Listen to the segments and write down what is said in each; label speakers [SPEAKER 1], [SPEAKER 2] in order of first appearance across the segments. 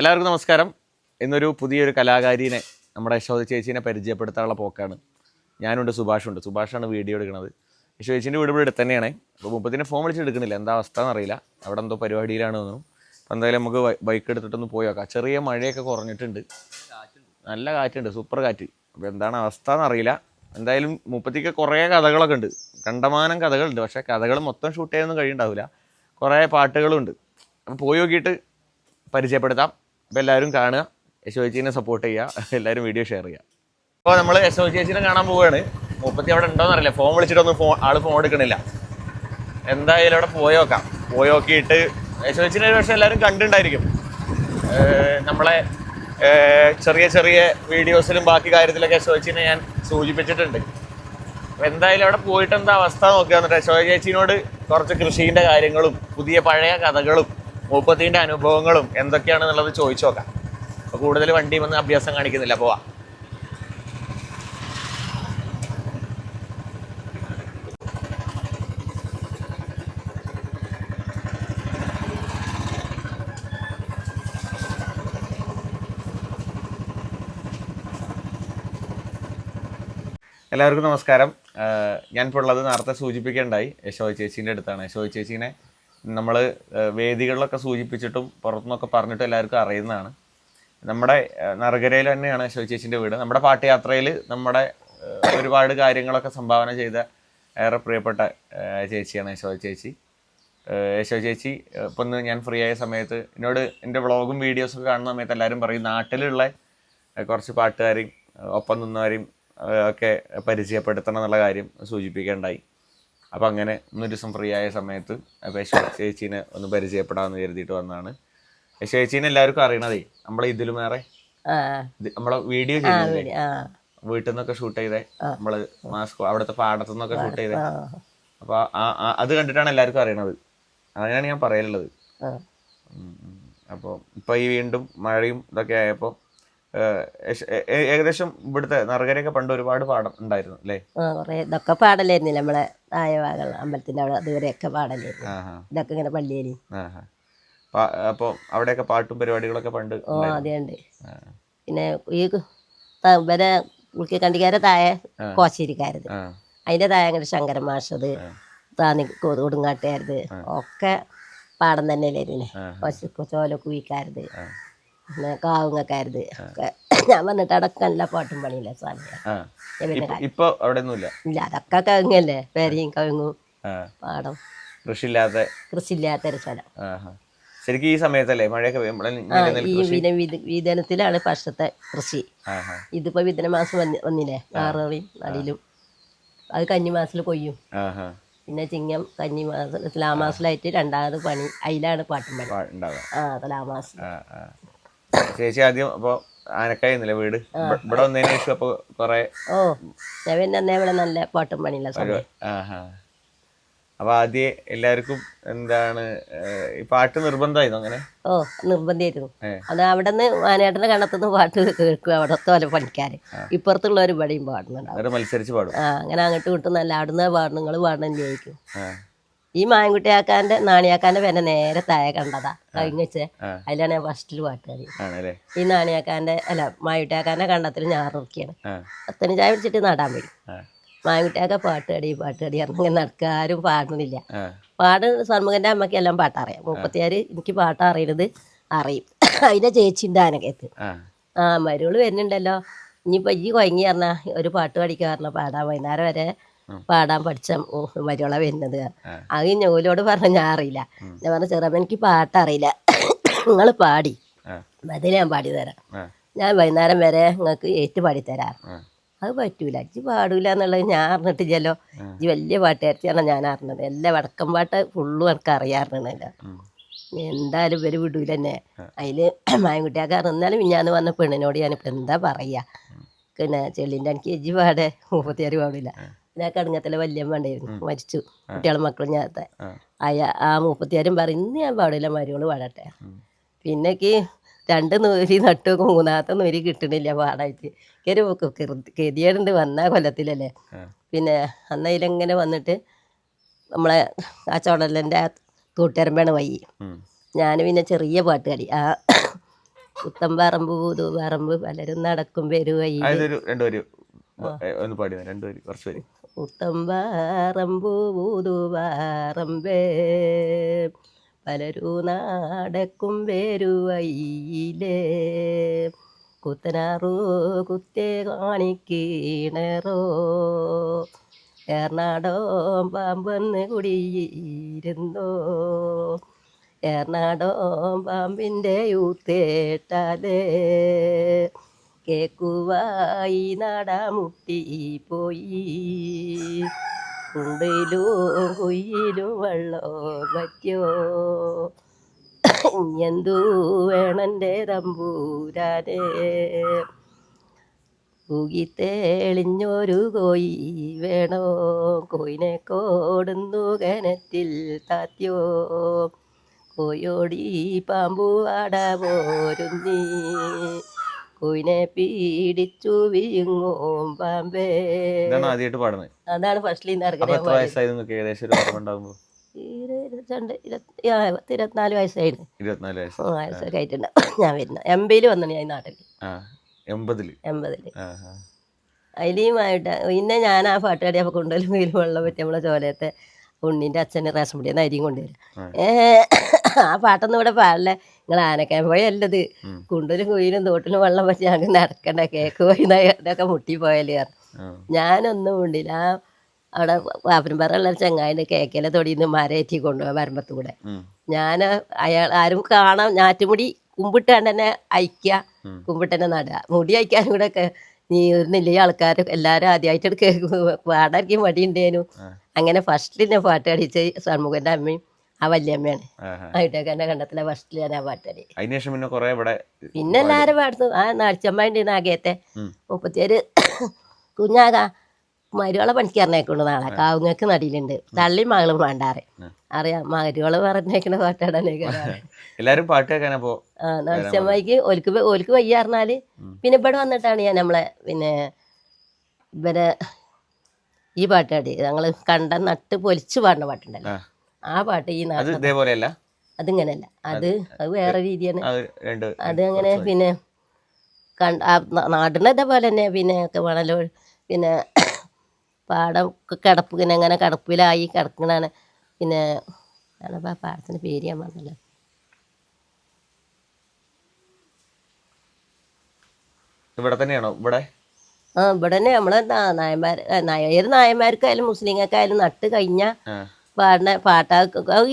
[SPEAKER 1] എല്ലാവർക്കും നമസ്കാരം. ഇന്നൊരു പുതിയൊരു കലാകാരിനെ നമ്മുടെ യശോദ ചേച്ചീനെ പരിചയപ്പെടുത്താനുള്ള പോക്കാണ്. ഞാനുണ്ട് സുഭാഷുണ്ട്. സുഭാഷാണ് വീഡിയോ എടുക്കുന്നത്. യശോദ ചേച്ചീന്റെ വീട് ഇവിടെ എടുത്ത് തന്നെയാണ് അപ്പോൾ മുപ്പത്തിന്റെ ഫോൺ വിളിച്ച് എടുക്കുന്നില്ല. എന്താ അവസ്ഥ എന്നറിയില്ല അവിടെ എന്തോ പരിപാടിയിലാണ് തോന്നുന്നു. അപ്പോൾ എന്തായാലും നമുക്ക് ബൈക്ക് എടുത്തിട്ടൊന്ന് പോയി നോക്കാം. ചെറിയ മഴയൊക്കെ കുറഞ്ഞിട്ടുണ്ട്. നല്ല കാറ്റുണ്ട്. സൂപ്പർ കാറ്റ്. അപ്പോൾ എന്താണ് അവസ്ഥ എന്നറിയില്ല എന്തായാലും മുപ്പത്തിക്ക് കുറേ കഥകളൊക്കെ ഉണ്ട്. കണ്ടമാനം കഥകളുണ്ട്. പക്ഷേ കഥകൾ മൊത്തം ഷൂട്ട് ചെയ്യാനൊന്നും കഴിയുണ്ടാവില്ല കുറേ പാട്ടുകളുണ്ട്. അപ്പോൾ പോയി നോക്കിയിട്ട് പരിചയപ്പെടുത്താം. അപ്പോൾ എല്ലാവരും കാണുക. യശോ ചേച്ചീനെ സപ്പോർട്ട് ചെയ്യുക. എല്ലാവരും വീഡിയോ ഷെയർ ചെയ്യുക. അപ്പോൾ നമ്മൾ യശോ ചേച്ചീനെ കാണാൻ പോവുകയാണ്. മുപ്പത്തി അവിടെ ഉണ്ടോന്ന് അറിയില്ല. ഫോൺ വിളിച്ചിട്ടൊന്നും ഫോൺ ആൾ ഫോൺ എടുക്കണില്ല. എന്തായാലും അവിടെ പോയി നോക്കാം. പോയി നോക്കിയിട്ട് യശോ ഒരു പക്ഷേ എല്ലാവരും കണ്ടിട്ടുണ്ടായിരിക്കും. നമ്മളെ ചെറിയ ചെറിയ വീഡിയോസിലും ബാക്കി കാര്യത്തിലൊക്കെ യശോ ചേച്ചീനെ ഞാൻ സൂചിപ്പിച്ചിട്ടുണ്ട്. എന്തായാലും അവിടെ പോയിട്ട് എന്താ അവസ്ഥ നോക്കുക. എന്നിട്ട് യശോ ചേച്ചീനോട് കുറച്ച് കൃഷീന്റെ കാര്യങ്ങളും പുതിയ പഴയ കഥകളും മൂപ്പത്തിന്റെ അനുഭവങ്ങളും എന്തൊക്കെയാണെന്നുള്ളത് ചോദിച്ചു നോക്കാം. അപ്പോൾ കൂടുതൽ വണ്ടി വന്ന് അഭ്യാസം കാണിക്കുന്നില്ല. പോവാ. എല്ലാവർക്കും നമസ്കാരം. ഞാൻ ഞാനിപ്പോൾ ഉള്ളത് നേരത്തെ സൂചിപ്പിക്കേണ്ടായി. യശോ ചേച്ചീന്റെ അടുത്താണ്. യശോ ചേച്ചീനെ നമ്മൾ വേദികളിലൊക്കെ സൂചിപ്പിച്ചിട്ടും പുറത്തുനിന്നൊക്കെ പറഞ്ഞിട്ടും എല്ലാവർക്കും അറിയുന്നതാണ്. നമ്മുടെ നറുകരയിൽ തന്നെയാണ് ശിവചേച്ചിന്റെ വീട്. നമ്മുടെ പാട്ടയാത്രയിൽ നമ്മുടെ ഒരുപാട് കാര്യങ്ങളൊക്കെ സംഭാവന ചെയ്ത ഏറെ പ്രിയപ്പെട്ട ചേച്ചിയാണ് യശോദ ചേച്ചി യശോ ചേച്ചി ഇപ്പം ഒന്ന് ഞാൻ ഫ്രീ ആയ സമയത്ത് എന്നോട് എന്റെ വ്ളോഗും വീഡിയോസൊക്കെ കാണുന്ന സമയത്ത് എല്ലാവരും പറയും നാട്ടിലുള്ള കുറച്ച് പാട്ടുകാരെയും ഒപ്പം നിന്നവരെയും ഒക്കെ പരിചയപ്പെടുത്തണം എന്നുള്ള കാര്യം സൂചിപ്പിക്കേണ്ടായി. അപ്പം അങ്ങനെ ഇന്നൊരു ദിവസം ഫ്രീ ആയ സമയത്ത് അപ്പോൾ യശോ ചേച്ചീനെ ഒന്ന് പരിചയപ്പെടാമെന്ന് കരുതിയിട്ട് വന്നതാണ് യശോ ചേച്ചീനെ എല്ലാവർക്കും അറിയണതേ നമ്മളെ ഇതിലും വേറെ. നമ്മളെ വീഡിയോ ചെയ്യുന്നില്ലേ വീട്ടിൽ നിന്നൊക്കെ ഷൂട്ട് ചെയ്തേ നമ്മൾ മാസ്കോ അവിടുത്തെ പാടത്തു നിന്നൊക്കെ ഷൂട്ട് ചെയ്തേ. അപ്പൊ അത് കണ്ടിട്ടാണ് എല്ലാവർക്കും അറിയണത്. അങ്ങനെയാണ് ഞാൻ പറയാനുള്ളത്
[SPEAKER 2] അപ്പൊ
[SPEAKER 1] അപ്പോൾ ഇപ്പോൾ ഈ വീണ്ടും മഴയും ഇതൊക്കെ ആയപ്പോ ഏകദേശം ഇവിടുത്തെ നറുകരയൊക്കെ പണ്ട് ഒരുപാട് പാടം ഉണ്ടായിരുന്നു അല്ലേ?
[SPEAKER 2] ഇതൊക്കെ പാടലായിരുന്നില്ല നമ്മളെ ഭാഗങ്ങൾ അമ്പലത്തിന്റെ അവിടെ അതുവരെയൊക്കെ
[SPEAKER 1] പാടല്ലേ
[SPEAKER 2] ഇതൊക്കെ ഇങ്ങനെ
[SPEAKER 1] പള്ളിയിൽ. അപ്പോൾ അവിടെയൊക്കെ പാട്ടും പരിപാടികളൊക്കെ പണ്ട്
[SPEAKER 2] ഓ അതേണ്ട്
[SPEAKER 1] ആ.
[SPEAKER 2] പിന്നെ ഈ വരെ കുളിക്കണ്ടിക്കാരെ ഉൾക്കി കണ്ടിക്കാരെ താഴെ കോശേരിക്കാരത്. അതിന്റെ താഴെ അങ്ങോട്ട് ശങ്കരൻ മാഷത് താന്നി കൊടുങ്ങാട്ടുകാരത് ഒക്കെ പാടം തന്നെ
[SPEAKER 1] അല്ലേ
[SPEAKER 2] കൊച്ചോലൊക്കെ ചോല കുയിക്കാരത് കാവുങ്ങക്കാരത് ഞാൻ വന്നിട്ട് അടക്കല്ല പാട്ടും പണിയില്ല
[SPEAKER 1] ആ. ഇപ്പൊ അവിടെ
[SPEAKER 2] ഇല്ല അതൊക്കെ കവുങ്ങല്ലേ? പേരയും കവുങ്ങും പാടം.
[SPEAKER 1] കൃഷിയില്ലാത്ത
[SPEAKER 2] ഒരു സ്ഥലം.
[SPEAKER 1] ശരിക്കും ഈ സമയത്തല്ലേ മഴയൊക്കെ
[SPEAKER 2] പക്ഷത്തെ വീതനത്തിലാണ് വർഷത്തെ കൃഷി. ഇതിപ്പോ വിതന മാസം വന്നി വന്നില്ലേ? ആറവി നടിയിലും അത് കഞ്ഞി മാസിൽ കൊയ്യും. പിന്നെ ചിങ്ങം കഞ്ഞി മാസം തുലാമാസത്തിലായിട്ട് രണ്ടാമത് പണി. അതിലാണ് പാട്ടും പണി. ആ തുലാമാസം
[SPEAKER 1] ചേച്ചി ആദ്യം അപ്പൊ ആനക്കായിരുന്നില്ല വീട്? ഇവ- ഇവിടെ വന്നതിന് ശേഷം അപ്പൊ കൊറേ
[SPEAKER 2] ഓ ഞാൻ പിന്നെ അന്നേ ഇവിടെ നല്ല പാട്ടും പണിയില്ല സമയം.
[SPEAKER 1] ആഹാ അപ്പൊ ആദ്യം എല്ലാവർക്കും എന്താണ് ഏഹ്, ഈ പാട്ട് നിർബന്ധമായിരുന്നു അങ്ങനെ?
[SPEAKER 2] ഓ നിർബന്ധമായിരുന്നു
[SPEAKER 1] ഏ.
[SPEAKER 2] അത് അവിടെ നിന്ന് വാനേട്ടന്റെ കണത്തുനിന്ന് പാട്ട് കേൾക്കും അവിടുത്തെ പോലെ പണിക്കാർ ഇപ്പുറത്തുള്ളവർ ഇവിടെയും പാടുന്നുണ്ടാവും.
[SPEAKER 1] എന്നിട്ട് മത്സരിച്ച് പാടും.
[SPEAKER 2] ആ അങ്ങനെ അങ്ങോട്ട് കിട്ടും നല്ല അവിടുന്ന് പാടുന്നു നിങ്ങൾ പാടണം ചോദിക്കും
[SPEAKER 1] ആ.
[SPEAKER 2] ഈ മായൻകുട്ടിയാക്കാന്റെ നാണിയാക്കാന്റെ പേരെ നേരെ താഴെ കണ്ടതാ.
[SPEAKER 1] ആ.
[SPEAKER 2] അതിലാണ് ഞാൻ ഫസ്റ്റിൽ
[SPEAKER 1] പാട്ടുകാരി
[SPEAKER 2] ഈ നാണിയാക്കാന്റെ അല്ല മായുട്ടിയാക്കാന്റെ കണ്ടത്തിൽ ഞാൻ
[SPEAKER 1] നോക്കിയാണ്.
[SPEAKER 2] അത്തനും ചായ പിടിച്ചിട്ട് നടാൻ വരും. മായൻകുട്ടിയാക്ക പാട്ട് കടി പാട്ട് കടി ഇറങ്ങി നടക്കുക. ആരും പാടുന്നില്ല. പാട് സൺമുഖന്റെ അമ്മയ്ക്ക് എല്ലാം പാട്ടറിയാം. മുപ്പത്തിയാറ് എനിക്ക് പാട്ട് അറിയണത് അറിയും. അതിന്റെ ചേച്ചിന്റെ ആനക്കത്ത്
[SPEAKER 1] ആ.
[SPEAKER 2] മരുകൾ വരുന്നുണ്ടല്ലോ. ഇനിയിപ്പോ ഈ കൊയങ്ങി പറഞ്ഞ ഒരു പാട്ട് പഠിക്കുക പാടാ പാടാൻ വൈകുന്നേരം വരെ പാടാൻ പഠിച്ച വരികള വരുന്നത്. അത് ഞോലോട് പറഞ്ഞ ഞാൻ അറിയില്ല. ഞാൻ പറഞ്ഞ ചെറുപ്പം എനിക്ക് പാട്ടറിയില്ല. നിങ്ങൾ പാടി. അതിൽ ഞാൻ പാടി തരാം. ഞാൻ വൈകുന്നേരം വരെ നിങ്ങൾക്ക് ഏറ്റു പാടി തരാം അത് പറ്റൂല. ഇജ്ജ് പാടൂല എന്നുള്ളത് ഞാൻ അറിഞ്ഞിട്ടില്ലല്ലോ. ഇജ്ജ് വലിയ പാട്ടുകാരിച്ചാണ് ഞാൻ അറിഞ്ഞത്. എല്ലാ വടക്കം പാട്ട് ഫുള്ളും എനിക്ക് അറിയാറുണ്ടല്ലോ. എന്തായാലും ഇവർ വിടൂല തന്നെ അതിൽ മായൻകുട്ടിയാക്ക് അറിഞ്ഞാലും ഞാൻ വന്ന പെണ്ണിനോട് ഞാനിപ്പോ എന്താ പറയാ? പിന്നെ ചെള്ളിന്റെ എനിക്ക് എജി പാടെ. മുപ്പത്തിയാറ് പാടില്ല. ഞാൻ കടുങ്ങത്തിലെ വല്യം വേണ്ടായിരുന്നു മരിച്ചു. കുട്ടികളും മക്കളും ഞാനത്തെ.
[SPEAKER 1] ആ.
[SPEAKER 2] അയ ആ മുപ്പത്തിയാരും പറയും ഇന്ന് ഞാൻ പാടില്ല മരുകൾ പാടട്ടെ. പിന്നെക്ക് രണ്ട് നൂരി നട്ടു മൂന്നാമത്തെ നൂരി കിട്ടണില്ല പാടായിട്ട്. ഒരു കെതിയേടുണ്ട് വന്ന കൊല്ലത്തിലല്ലേ. പിന്നെ അന്ന് അതിലെങ്ങനെ വന്നിട്ട് നമ്മളെ ആ ചോടലിന്റെ ആ തൂട്ടരമ്പാണ്
[SPEAKER 1] വൈ
[SPEAKER 2] ഞാൻ പിന്നെ ചെറിയ പാട്ട് കടി ആ പൂതു പറമ്പ് പലരും നടക്കും
[SPEAKER 1] അതൊരു രണ്ടുപേര് ഒന്ന് പാടി രണ്ടുപേര് കുറച്ച് പേര്.
[SPEAKER 2] പുത്തമ്പറമ്പു പലരു നാടക്കും വേരുവയിലേ കുത്തനാറു കുത്തേ കാണിക്കീണറോ എറണാടകം പാമ്പെന്ന് കുടിയിരുന്നോ. എറണാടകം പാമ്പിന്റെ യൂത്തേട്ടാലേ. കേക്കുവായി നടമുട്ടി പോയി. കുണ്ടിലോ കുയിലും വെള്ളോ പറ്റിയോ എന്തു വേണന്റെ തമ്പൂരാനേ. തൂകിത്തേളിഞ്ഞൊരു കോയി വേണോ? കോയിനെ കോടുന്നു കനത്തിൽ താത്യോ കോയോടി പാമ്പു ആട പോരുന്നീ. കോയിനെ പീഡിച്ചു വിഴുങ്ങും പാമ്പേ.
[SPEAKER 1] ഇതാണ് ആദ്യമായിട്ട് പാടുന്നത്.
[SPEAKER 2] അതാണ് ഫസ്റ്റിൽ നിന്ന്
[SPEAKER 1] അപ്പൊ
[SPEAKER 2] ഇറങ്ങുന്നത്
[SPEAKER 1] എത്ര വയസ്സായി നിങ്ങൾക്ക് ഏകദേശം ഒരു ഓർമ്മ ഉണ്ടാകുമ്പോൾ
[SPEAKER 2] ഇരുപത്തിരണ്ട് ഇരുപത്തി ആ, പത്ത് ഇരുപത്തിനാല് വയസ്സായിരുന്നു
[SPEAKER 1] ഇരുപത്തിനാല് വയസ്സ്.
[SPEAKER 2] ആ, വയസ്സൊക്കെ ആയിട്ടുണ്ട്. ഞാൻ വരുന്നത് എൺപതിൽ വന്നു ഞാൻ ഈ നാട്ടിൽ
[SPEAKER 1] ആ എൺപതിൽ
[SPEAKER 2] എൺപതിൽ
[SPEAKER 1] ആ ആ.
[SPEAKER 2] അതിലുമായിട്ട് പിന്നെ ഞാൻ ആ പാട്ടുകാടി അപ്പൊ കൊണ്ടുവരും വെയിൽ വെള്ളം പറ്റി നമ്മളെ ചോലത്തെ ഉണ്ണിന്റെ അച്ഛന് റേഷൻ പിടിയെന്ന് അരിയും കൊണ്ടുവരും.
[SPEAKER 1] ആ.
[SPEAKER 2] പാട്ടൊന്നും ഇവിടെ പാടില്ല. നിങ്ങൾ ആനക്കാൻ പോയല്ലത്. കുണ്ടിലും കുയിലും തോട്ടിലും വെള്ളം പറ്റി ഞങ്ങൾക്ക് നടക്കണ്ട. കേക്ക് പോയി ഇതൊക്കെ മുട്ടി പോയാലേ
[SPEAKER 1] ആ.
[SPEAKER 2] ഞാനൊന്നും ഉണ്ടില്ല ആ അവിടെ വാപ്പനമ്പറയുള്ള ചെങ്ങായിന്റെ കേക്കിലെ തൊടിയിൽ നിന്ന് മരയേറ്റി കൊണ്ടുപോകാൻ വരുമ്പത്തും കൂടെ ഞാൻ അയാൾ ആരും കാണാം ഞാറ്റുമുടി കുമ്പിട്ടാണ്ട് തന്നെ അയക്കുക
[SPEAKER 1] കുമ്പിട്ടനെ
[SPEAKER 2] കുമ്പിട്ട് തന്നെ നടുക. മുടി അയക്കാനും കൂടെ ഒക്കെ നീ ഇരുന്നില്ല ഈ ആൾക്കാർ എല്ലാവരും ആദ്യമായിട്ട് പാടാക്കി മടിയുണ്ടേനു അങ്ങനെ ഫസ്റ്റിൽ ഞാൻ പാട്ട് അടിച്ച ഷൺമുഖന്റെ അമ്മയും ആ വലിയ
[SPEAKER 1] അമ്മയാണ് ആ.
[SPEAKER 2] ആയിട്ടൊക്കെ എന്റെ കണ്ടത്തിലെ ഫസ്റ്റിൽ ഞാൻ ആ പാട്ട് അടി
[SPEAKER 1] അതിനുശേഷം പിന്നെ കൊറേ ഇവിടെ
[SPEAKER 2] പിന്നെ എല്ലാവരും പാടുന്നു. ആ നടിച്ചമ്മന്റെ ഉണ്ടായിരുന്നു
[SPEAKER 1] ആകെത്തെ
[SPEAKER 2] മുപ്പത്തിയേര് കുഞ്ഞാക മരുവളെ പണിക്കാരനേക്കൊണ്ട് നാളെ. കാവുങ്ങക്ക് നടിയിലുണ്ട്. തള്ളി മകളും വേണ്ടാറ്. അറിയാം മരുവള പറഞ്ഞേക്കണ പാട്ടാടാനൊക്കെ
[SPEAKER 1] എല്ലാരും പാട്ട് കേൾക്കാനപ്പോ
[SPEAKER 2] ഒലിക്ക് ഒലിക്ക് വയ്യ
[SPEAKER 1] പറഞ്ഞാൽ
[SPEAKER 2] പിന്നെ ഇവിടെ വന്നിട്ടാണ് ഞാൻ നമ്മളെ പിന്നെ ഇവരെ ഈ പാട്ട് പാടി. ഞങ്ങൾ കണ്ട നട്ട് പൊലിച്ച് പാടുന്ന പാട്ടുണ്ടല്ലോ.
[SPEAKER 1] ആ.
[SPEAKER 2] പാട്ട് ഈ നാട്ടിൽ
[SPEAKER 1] ഇതേപോലെയല്ല?
[SPEAKER 2] അതിങ്ങനെയല്ല അത് അത് വേറെ രീതിയാണ്.
[SPEAKER 1] അത്
[SPEAKER 2] അങ്ങനെ പിന്നെ കണ്ട ആ ന- ഇതേപോലെ തന്നെ പിന്നെ ഒക്കെ പിന്നെ പാടം കിടപ്പ് ഇങ്ങനെ അങ്ങനെ കിടപ്പിലായി കിടക്കണാണ്. പിന്നെ ആണപ്പോൾ ആ പാടത്തിന്റെ പേര് ഞാൻ പറഞ്ഞല്ലോ.
[SPEAKER 1] ഇവിടെ തന്നെയാണോ? ഇവിടെ?
[SPEAKER 2] ആ ഇവിടെ തന്നെ നമ്മളെ നായന്മാർ ഏത് നായന്മാർക്കായാലും മുസ്ലിങ്ങൾക്കായാലും നട്ട് കഴിഞ്ഞ
[SPEAKER 1] പാടിനെ
[SPEAKER 2] പാടുന്ന പാട്ടാ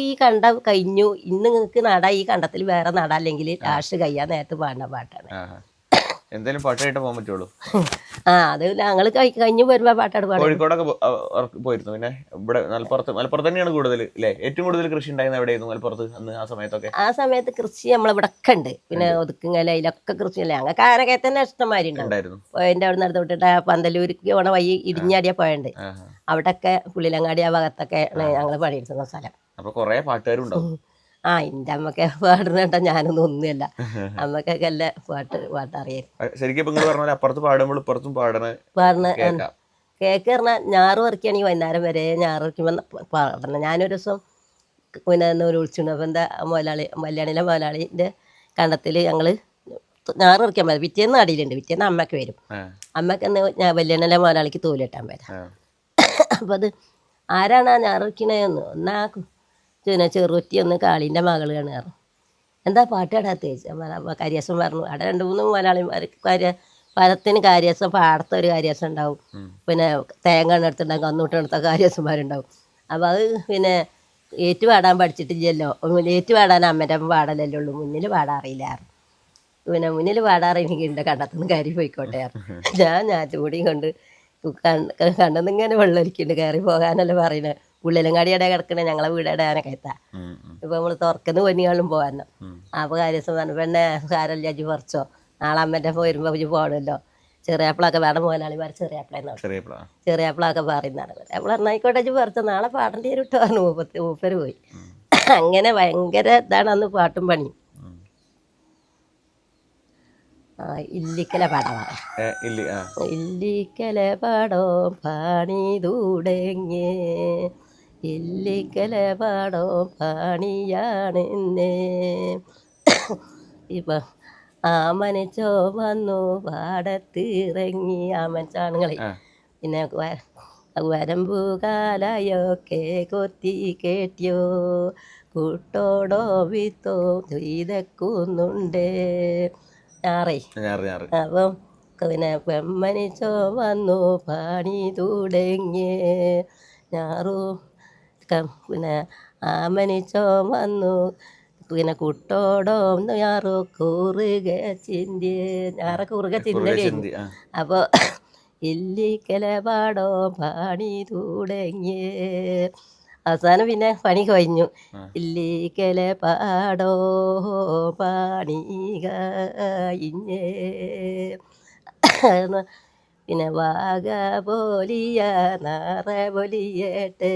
[SPEAKER 2] ഈ കണ്ട കഴിഞ്ഞു. ഇന്ന് നിങ്ങൾക്ക് നട. ഈ കണ്ടത്തിൽ വേറെ നട. അല്ലെങ്കിൽ ലാസ്റ്റ് കഴിയാൻ നേരത്ത് പാടുന്ന പാട്ടാണ്.
[SPEAKER 1] എന്തായാലും പാട്ടായിട്ട് പോകാൻ പറ്റുള്ളൂ
[SPEAKER 2] ആ അത് ഞങ്ങൾ കഴിഞ്ഞു വരുമ്പോ പാട്ടാട് പാടും.
[SPEAKER 1] കോഴിക്കോടൊക്കെ പോയിരുന്നു. പിന്നെ ഇവിടെ മലപ്പുറത്ത് മലപ്പുറത്ത് തന്നെയാണ് കൂടുതൽ അല്ലേ ഏറ്റവും കൂടുതൽ കൃഷി ഉണ്ടായിരുന്നത് എവിടെയായിരുന്നു മലപ്പുറത്ത് അന്ന് ആ സമയത്തൊക്കെ?
[SPEAKER 2] ആ സമയത്ത് കൃഷി നമ്മളിവിടെ ഒക്കെ ഉണ്ട്. പിന്നെ ഒതുക്കുങ്ങല അതിലൊക്കെ കൃഷി അല്ലേ ഞങ്ങൾക്ക് ആരൊക്കെ തന്നെ ഇഷ്ടംമാരി എന്റെ
[SPEAKER 1] ഉണ്ടായിരുന്നു.
[SPEAKER 2] അവിടെ നിന്ന് തൊട്ടിട്ട് പന്തലൂർക്ക് പോണ വഴി ഇടിഞ്ഞാടിയ പോയുണ്ട്. അവിടെയൊക്കെ പുള്ളിലങ്ങാടി ആ ഭാഗത്തൊക്കെ ഞങ്ങൾ പണിയെടുത്തുന്ന സ്ഥലം.
[SPEAKER 1] അപ്പൊ കൊറേ പാട്ടുകാരും ഉണ്ടാവും
[SPEAKER 2] ആ എന്റെ അമ്മയ്ക്ക് പാടുന്നുണ്ട ഞാനൊന്നും ഒന്നുമില്ല. അമ്മക്കൊക്കെ അല്ല പാട്ട് പാട്ട് അറിയാം
[SPEAKER 1] ശരിക്കും നിങ്ങൾ അപ്പുറത്ത് പാടുമ്പോൾ ഇപ്പുറത്തും പാടണ
[SPEAKER 2] പാടുന്ന
[SPEAKER 1] കേൾക്കാം
[SPEAKER 2] കേക്ക്. പറഞ്ഞാൽ ഞാറ് പറിക്കുകയാണെങ്കിൽ വൈകുന്നേരം വരെ ഞാറ് പറിക്കുമ്പോൾ പാടണം ഞാനൊരു ദിവസം പിന്നെ ഒരു വിളിച്ചിട്ടുണ്ട് അപ്പം എന്താ മുതലാളി മലയാളിയിലെ മുതലാളിന്റെ കണ്ടത്തിൽ ഞങ്ങൾ ഞാറ് പറിക്കാൻ പറ്റും പിറ്റേന്ന് അടിയിലുണ്ട്. പിറ്റേന്ന് അമ്മയ്ക്ക് വരും. അമ്മയ്ക്ക് എന്ന് ഞാൻ കല്യാണിയിലെ മുതലാളിക്ക് തോലിട്ടാൻ വരാം. അപ്പം അത് ആരാണ് ആ ഞാറ് പറിക്കണേന്ന്? ഒന്നാ പിന്നെ ചെറുറ്റി ഒന്ന് കാളിന്റെ മകളാണ് പറഞ്ഞു. എന്താ പാട്ട് ഇടാത്ത ചോദിച്ചു കരിയസം പറഞ്ഞു. അവിടെ രണ്ട് മൂന്ന് മലയാളിമാർ കാര്യ പരത്തിന് കാര്യാസം പാടത്ത ഒരു കാര്യാസം ഉണ്ടാവും. പിന്നെ തേങ്ങ എടുത്തുണ്ടാകും കന്നൂട്ടെടുത്ത കാര്യസന്മാരുണ്ടാവും. അപ്പോൾ അത് പിന്നെ ഏറ്റു പാടാൻ പഠിച്ചിട്ടില്ലല്ലോ ഏറ്റു പാടാൻ അമ്മന്റെ അമ്മ പാടലല്ലേ ഉള്ളൂ. മുന്നിൽ പാടാൻ അറിയില്ലായിരുന്നു പിന്നെ മുന്നിൽ പാടാറ് എനിക്ക് എന്റെ കണ്ടത്തുനിന്ന് കയറി പോയിക്കോട്ടെ. ഞാൻ ഞാറ്റുപൊടിയും കൊണ്ട് കണ്ടെന്നിങ്ങനെ വെള്ളമൊലിക്കുന്നുണ്ട് കയറി പോകാനല്ലേ പറയുന്നത് ഉള്ളിലങ്ങാടിയുടെ കിടക്കണേ ഞങ്ങളെ വീട് എത്താ
[SPEAKER 1] ഉം, ഉം,
[SPEAKER 2] ഇപ്പൊ നമ്മൾ തുറക്കുന്ന പൊന്നികളും പോകാനോ. അപ്പൊ കാര്യസം പറഞ്ഞു പെണ്ണെ സാരല്ല അജി പറിച്ചോ? നാളെ അമ്മേന്റെ പോരുമ്പോ അജി പോകണല്ലോ ചെറിയാപ്പിളൊക്കെ വേണം മോനാളിമാർ ചെറിയാപ്പിളെന്ന് പറഞ്ഞു.
[SPEAKER 1] ചെറിയ പ്ലാ
[SPEAKER 2] ചെറിയാപ്പിളൊക്കെ പറയുന്നതാണ് അപ്പോൾ പറഞ്ഞായിക്കോട്ടെ അജി പറിച്ചോ. നാളെ പാടേണ്ടി കേട്ടോ പറഞ്ഞു മൂപ്പത്തി മൂപ്പര് പോയി. അങ്ങനെ ഭയങ്കര ഇതാണ് അന്ന് പാട്ടും പണിയും ഇല്ലിക്കല പാടവാ.
[SPEAKER 1] ഇല്ല
[SPEAKER 2] ഇല്ലിക്കല പാടോ പാണി തുടങ്ങി ഇല്ലിക്കല പാടോ പാണിയാണെന്നേ. ഇപ്പം ആമനച്ചോ വന്നു പാടത്തിറങ്ങി.
[SPEAKER 1] ആമനച്ചാണുങ്ങളെ.
[SPEAKER 2] പിന്നെ വ- കേ കൊത്തി കേട്ടിയോ? കൂട്ടോടോ വിത്തോ ചെയ്തക്കുന്നുണ്ട് ഞാറേ അപ്പം പിന്നെ പെമ്മനിച്ചോ വന്നു പണി തുടങ്ങി ഞാറു പിന്നെ ആമനിച്ചോ വന്നു. പിന്നെ കുട്ടോടോ ഞാറോ കൂറുക ചിന്തി. ഞാറ കൂറുക ചിന്തലേ അപ്പോൾ ഇല്ലിക്കല പാടോ പണി തുടങ്ങിയേ അവസാനം പിന്നെ പണി കഴിഞ്ഞു. ഇല്ലിക്കല പാടോ പണി കഴിഞ്ഞേ. പിന്നെ വാഗ പോലിയ നാറ പൊലിയേട്ട്.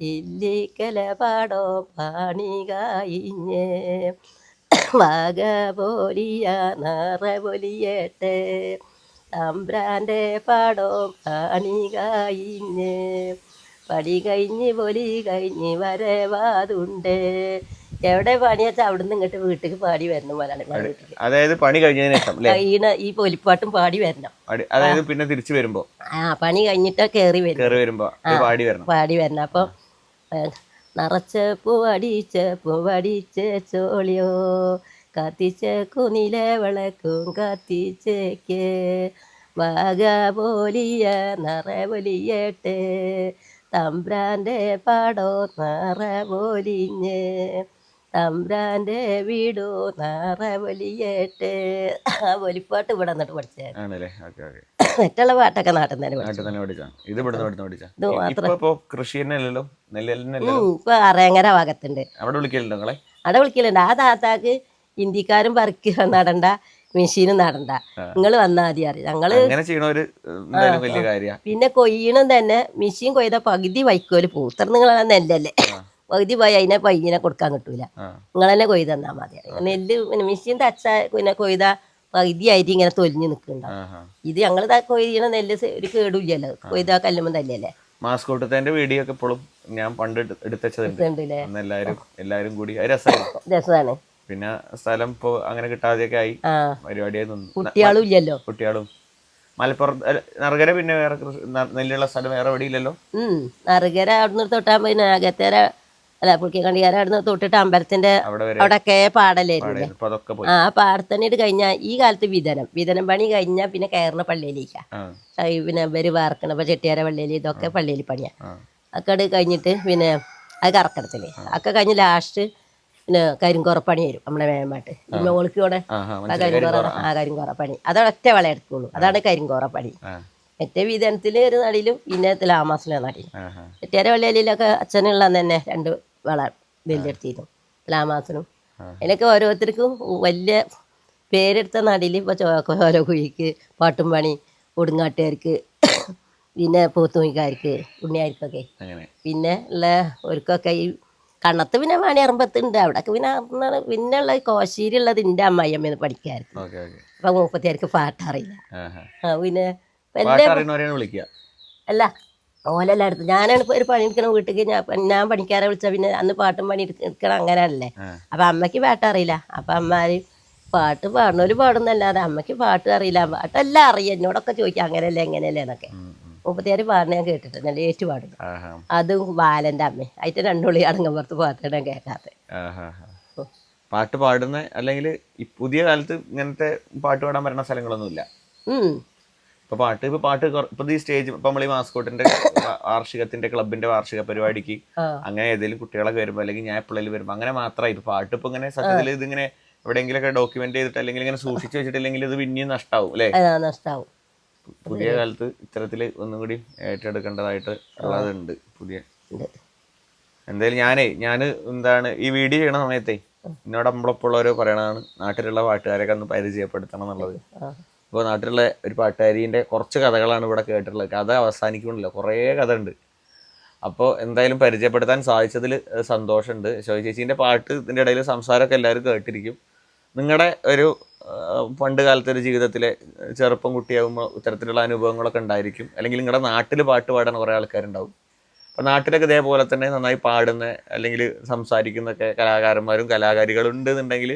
[SPEAKER 2] ഇല്ലിക്കല പാടോ കായിഞ്ഞേ വാഗ പോലിയ നാറ പൊലിയേട്ട് തമ്പ്രാന്റെ പാടോ പണി കഴിഞ്ഞ് പടി കഴിഞ്ഞ് പൊലി കഴിഞ്ഞ് വരവാതുണ്ട്. എവിടെ പണി വെച്ചാൽ അവിടുന്ന് ഇങ്ങോട്ട് വീട്ടിൽ പാടി വരണം പോലാണ്
[SPEAKER 1] അതായത് പണി കഴിഞ്ഞതിന് ശേഷം
[SPEAKER 2] ഈ പൊലിപ്പാട്ടും പാടി വരണം.
[SPEAKER 1] അതായത് പിന്നെ തിരിച്ചു വരുമ്പോ?
[SPEAKER 2] ആ പണി കഴിഞ്ഞിട്ട് കേറി വരും
[SPEAKER 1] കേറി വരുമ്പോ പാടി വരണം.
[SPEAKER 2] പാടി വരണം. അപ്പം നിറച്ച പൂവടിച്ച പൂവടിച്ച ചോളിയോ കത്തിച്ച കുനില വിളക്കും കത്തിച്ചേക്ക്. വാഗ പോലിയ നിറ പൊലിയട്ടെ തമ്പ്രാന്റെ പാടോ നിറ പൊലിഞ്ഞ് തമ്പ്രാന്റെ വീടോ നിറ ആ ഒലിപ്പാട്ട് ഇവിടെ നിന്നിട്ട് പഠിച്ചത് മറ്റുള്ള പാട്ടൊക്കെ നാട്ടിൽ
[SPEAKER 1] തന്നെ പഠിച്ചാ. ഇത് ഇവിടുന്ന് ഇവിടുന്ന് പഠിച്ചാ
[SPEAKER 2] ഇത്
[SPEAKER 1] ഇപ്പൊ
[SPEAKER 2] അറയങ്ങര ഭാഗത്തുണ്ട്.
[SPEAKER 1] അവിടെ വിളിക്കലുണ്ടോ
[SPEAKER 2] അവിടെ വിളിക്കലുണ്ട്. ആ താത്താക്ക് ഹിന്ദിക്കാരും പറിക്കുക നടണ്ട മെഷീനും നടണ്ട. നിങ്ങൾ വന്നാൽ മതി അറിയാം.
[SPEAKER 1] ഞങ്ങൾ
[SPEAKER 2] പിന്നെ കൊയ്യണം തന്നെ മെഷീൻ കൊയ്ത പകുതി വൈക്കോൽ പൂത്തർ നിങ്ങളെ നെല്ലല്ലേ? പകുതി പോയി അതിനെ പയ്യനെ കൊടുക്കാൻ കിട്ടൂല. നിങ്ങൾ തന്നെ കൊയ്ത് തന്നാൽ മതി നെല്ല് പിന്നെ മെഷീൻ തച്ച പിന്നെ കൊയ്ത പകുതി ആയിട്ട് ഇങ്ങനെ തൊലിഞ്ഞ് നിൽക്കുന്നുണ്ടാവും ഇത് ഞങ്ങൾ കൊയ്യണ നെല്ല് ഒരു കേടില്ലല്ലോ. കൊയ്ത കല്ലുമ്പോൾ തന്നെയല്ലേ
[SPEAKER 1] മാസ്കോട്ടത്തിന്റെ വീഡിയോ ഒക്കെ ഇപ്പോഴും ഞാൻ പണ്ട് എടുത്ത് എടുത്തുവെച്ചതുണ്ട്
[SPEAKER 2] ഉണ്ടല്ലേ
[SPEAKER 1] അന്ന് എല്ലാരും എല്ലാരും കൂടി.
[SPEAKER 2] രസമാണ്
[SPEAKER 1] പിന്നെ സ്ഥലം ഇപ്പൊ അങ്ങനെ കിട്ടാതെയൊക്കെ ആയി. പരിപാടിയായി നിന്നു.
[SPEAKER 2] കുട്ടികളും ഇല്ലല്ലോ?
[SPEAKER 1] കുട്ടികളും. മലപ്പുറം നറുകര പിന്നെ വേറെ നെല്ലുള്ള സ്ഥലം വേറെ എവിടെ ഇല്ലല്ലോ?
[SPEAKER 2] നറുകര അവിടുന്ന് തൊട്ടാ പിന്നെ അകത്തേര അല്ല നിന്ന് തൊട്ടിട്ട് അമ്പലത്തിന്റെ അവിടെയൊക്കെ പാടലായിരുന്നു ആ പാടത്തന്നെയിട്ട് കഴിഞ്ഞാൽ ഈ കാലത്ത് വിതനം. വിതനം പണി കഴിഞ്ഞാൽ പിന്നെ കയറുന്ന പള്ളിയിലേക്കാ.
[SPEAKER 1] ആ.
[SPEAKER 2] പിന്നെ ഇവർ വാർക്കണ ഇപ്പൊ ചെട്ടിയാര പള്ളിയിൽ ഇതൊക്കെ പള്ളിയിൽ പണിയാ.
[SPEAKER 1] അക്കെ
[SPEAKER 2] അത് കഴിഞ്ഞിട്ട് പിന്നെ അത് കറക്കടത്തില്ലേ ഒക്കെ കഴിഞ്ഞ് ലാസ്റ്റ് പിന്നെ കരിങ്കുറപ്പണി വരും നമ്മുടെ വേമാട്ട് പിന്നെ ഇവിടെ ആ കരിങ്കുറ ആ. കരിങ്കുറ പണി. ഒറ്റ വള എടുക്കുള്ളൂ. അതാണ് കരിങ്കുറ പണി.
[SPEAKER 1] ആ.
[SPEAKER 2] മറ്റേ വിതനത്തിൽ ഒരു നടിയിലും പിന്നെ ലാമാസിലെ നടിയിലും.
[SPEAKER 1] ആഹാ
[SPEAKER 2] വള്ളിയിലൊക്കെ അച്ഛനുള്ള തന്നെ രണ്ട് വള നെല്ലെടുത്തിരുന്നു ലാമാസിനും. അതിനൊക്കെ ഓരോരുത്തർക്കും വലിയ പേരെടുത്ത നടിയിൽ ഇപ്പോൾ ഓരോ കുഴിക്ക് പാട്ടും പണി ഒടുങ്ങാട്ടുകാർക്ക് പിന്നെ പൂത്തുണിക്കാർക്ക് ഉണ്ണിയാർക്കൊക്കെ. പിന്നെ ഉള്ള ഒരുക്കൊക്കെ ഈ കണ്ണത്ത് പിന്നെ മണിയറമ്പത്തുണ്ട് അവിടെയൊക്കെ പിന്നെ അന്ന് പിന്നെ ഉള്ള കോശേരി ഉള്ളത് എന്റെ അമ്മായിയമ്മ പഠിക്കായിരുന്നു അപ്പം മൂപ്പത്തിയാർക്ക് പാട്ടറിയില്ല. പിന്നെ അല്ല ഓലെല്ലാം എടുത്ത് ഞാനാണ് ഒരു പണി എടുക്കണ വീട്ടിലേക്ക് ഞാൻ ഞാൻ പണിക്കാരെ വിളിച്ചാൽ പിന്നെ അന്ന് പാട്ടും പണി എടുക്ക- എടുക്കണം അങ്ങനെയല്ലേ
[SPEAKER 1] ആ.
[SPEAKER 2] അപ്പം അമ്മയ്ക്ക് പാട്ട് അറിയില്ല. അപ്പം അമ്മാര് പാട്ട് പാടണോര് പാടുന്നല്ലാതെ അമ്മയ്ക്ക് പാട്ട് അറിയില്ല. പാട്ടെല്ലാം അറിയാം. എന്നോടൊക്കെ ചോദിക്കാം അങ്ങനെയല്ലേ എങ്ങനെയല്ലേ? എന്നൊക്കെ. മുപ്പത്തിയാറ് പാടുന്ന ഞാൻ കേട്ടിട്ടുണ്ട്. ഏറ്റു പാടുന്നു. അതും ബാലന്റെ അമ്മ. അതിന്റെ രണ്ടുള്ളി അടങ്ങുമ്പുറത്ത് പാട്ടാണ് ഞാൻ കേൾക്കാത്തത്
[SPEAKER 1] പാട്ട് പാടുന്ന അല്ലെങ്കിൽ പുതിയ കാലത്ത് ഇങ്ങനത്തെ പാട്ട് പാടാൻ പറ്റുന്ന സ്ഥലങ്ങളൊന്നുമില്ല. ഇപ്പൊ പാട്ട് ഇപ്പൊ പാട്ട് ഇപ്പൊ ഈ സ്റ്റേജ് ഇപ്പൊ നമ്മൾ ഈ മാസ്കോട്ടിന്റെ വാർഷികത്തിന്റെ ക്ലബിന്റെ വാർഷിക പരിപാടിക്ക് അങ്ങനെ ഏതെങ്കിലും കുട്ടികളൊക്കെ വരുമ്പോ അല്ലെങ്കിൽ ഞാൻ എപ്പോഴെങ്കിലും വരുമ്പോ അങ്ങനെ മാത്രമായി. ഇപ്പൊ പാട്ട് ഇപ്പൊ ഇങ്ങനെ സത്യത്തിൽ ഇതിങ്ങനെ എവിടെയെങ്കിലൊക്കെ ഡോക്യുമെന്റ് ചെയ്തിട്ട് അല്ലെങ്കിൽ ഇങ്ങനെ സൂക്ഷിച്ചു വെച്ചിട്ടില്ലെങ്കിൽ ഇത് പിന്നെയും നഷ്ടാവും അല്ലേ?
[SPEAKER 2] നഷ്ടാവും.
[SPEAKER 1] പുതിയ കാലത്ത് ഇത്തരത്തിൽ ഒന്നും കൂടി ഏറ്റെടുക്കേണ്ടതായിട്ട് ഉള്ളതുണ്ട് പുതിയ. എന്തായാലും ഞാനേ ഞാൻ എന്താണ് ഈ വീഡിയോ ചെയ്യണ സമയത്തേ എന്നോട് നമ്മളെപ്പോഴുള്ളവരോ പറയണതാണ് നാട്ടിലുള്ള പാട്ടുകാരൊക്കെ ഒന്ന് പരിചയപ്പെടുത്തണം എന്നുള്ളത്.
[SPEAKER 2] ആ
[SPEAKER 1] അപ്പോൾ നാട്ടിലുള്ള ഒരു പാട്ടുകാരീന്റെ കുറച്ച് കഥകളാണ് ഇവിടെ കേട്ടിട്ടുള്ളത്. കഥ അവസാനിക്കണില്ല കുറേ കഥ ഉണ്ട് അപ്പോൾ എന്തായാലും പരിചയപ്പെടുത്താൻ സാധിച്ചതിൽ സന്തോഷമുണ്ട്. ശോഭി ചേച്ചീന്റെ പാട്ട് ഇതിന്റെ ഇടയിൽ സംസാരമൊക്കെ എല്ലാവരും കേട്ടിരിക്കും. നിങ്ങളുടെ ഒരു പണ്ട് കാലത്തെ ഒരു ജീവിതത്തിലെ ചെറുപ്പം കുട്ടിയാകുമ്പോൾ ഇത്തരത്തിലുള്ള അനുഭവങ്ങളൊക്കെ ഉണ്ടായിരിക്കും. അല്ലെങ്കിൽ നിങ്ങളുടെ നാട്ടിൽ പാട്ട് പാടാൻ കുറേ ആൾക്കാരുണ്ടാവും. അപ്പോൾ നാട്ടിലൊക്കെ ഇതേപോലെ തന്നെ നന്നായി പാടുന്ന അല്ലെങ്കിൽ സംസാരിക്കുന്നൊക്കെ കലാകാരന്മാരും കലാകാരികളും ഉണ്ടെന്നുണ്ടെങ്കിൽ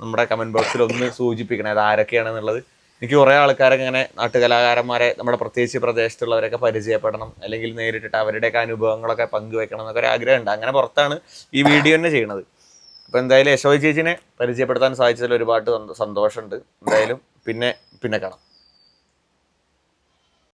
[SPEAKER 1] നമ്മുടെ കമന്റ് ബോക്സിൽ ഒന്ന് സൂചിപ്പിക്കണം. അത് ആരൊക്കെയാണെന്നുള്ളത്. എനിക്ക് കുറേ ആൾക്കാരൊക്കെ ഇങ്ങനെ നാട്ടുകലാകാരന്മാരെ നമ്മുടെ പ്രത്യേകിച്ച് പ്രദേശത്തുള്ളവരൊക്കെ പരിചയപ്പെടണം. അല്ലെങ്കിൽ നേരിട്ടിട്ട് അവരുടെയൊക്കെ അനുഭവങ്ങളൊക്കെ പങ്കുവെക്കണം എന്നൊക്കെ ഒരു ആഗ്രഹമുണ്ട്. അങ്ങനെ പുറത്താണ് ഈ വീഡിയോ തന്നെ ചെയ്യണത് അപ്പോൾ എന്തായാലും യശോ ചേച്ചിനെ പരിചയപ്പെടുത്താൻ സാധിച്ചതിൽ ഒരുപാട് സന്തോഷമുണ്ട്. എന്തായാലും പിന്നെ പിന്നെ കാണാം.